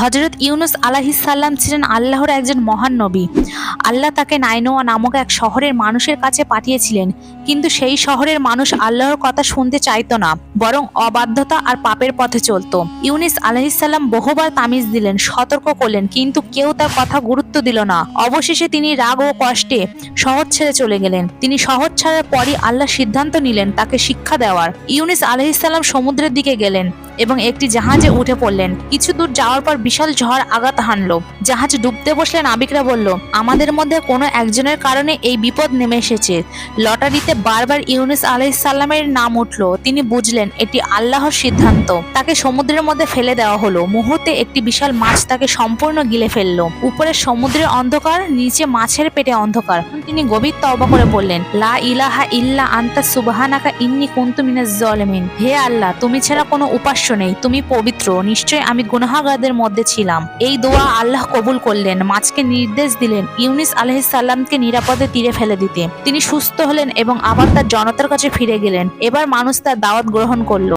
হজরত ইউনুস আলাহিসাল্লাম ছিলেন আল্লাহর একজন মহান নবী। আল্লাহ তাকে নাইনোয়া নামক এক শহরের মানুষের কাছে পাঠিয়েছিলেন, কিন্তু সেই শহরের মানুষ আল্লাহর কথা শুনতে চাইতো না। বরং অবাধ্যতা আর পাপের পথে চলত। ইউনিস আলাহিসাল্লাম বহুবার তামিজ দিলেন, সতর্ক করলেন, কিন্তু কেউ তার কথা গুরুত্ব দিল না। অবশেষে তিনি রাগ ও কষ্টে শহর ছেড়ে চলে গেলেন। তিনি শহর ছাড়ার পরই আল্লাহ সিদ্ধান্ত নিলেন তাকে শিক্ষা দেওয়ার। ইউনিস আলাহিসাল্লাম সমুদ্রের দিকে গেলেন এবং একটি জাহাজে উঠে পড়লেন। কিছু দূর যাওয়ার পর বিশাল ঝড় আঘাত হানলো। জাহাজ ডুবতে বসলে নাবিকরা বলল, আমাদের মধ্যে কোনো একজনের কারণে এই বিপদ নেমে এসেছে। লটারিতে বারবার ইউনুস আলাইসাল্লামের নাম উঠল। তিনি বুঝলেন এটি আল্লাহর সিদ্ধান্ত। তাকে সমুদ্রের মধ্যে ফেলে দেওয়া হলো। মুহূর্তে একটি বিশাল মাছ তাকে সম্পূর্ণ গিলে ফেলল। উপরে সমুদ্রের অন্ধকার, নিচে মাছের পেটে অন্ধকার। তিনি গভীর তওবা করে বললেন, লা ইলাহা ইল্লা আন্তা সুবহানাকা ইন্নি কুনতু মিনাজ জালিমিন। হে আল্লাহ, তুমি ছাড়া কোনো উপাস্য নেই। তুমি পবিত্র। নিশ্চয় আমি গুনাহগারদের মধ্যে ছিলাম। এই দোয়া আল্লাহ কবুল করলেন, মাছকে নির্দেশ দিলেন ইউনিস আলাইহিসসালামকে নিরাপদে তীরে ফেলে দিতে। তিনি সুস্থ হলেন এবং আবার তার জনতার কাছে ফিরে গেলেন। এবার মানুষ তার দাওয়াত গ্রহণ করল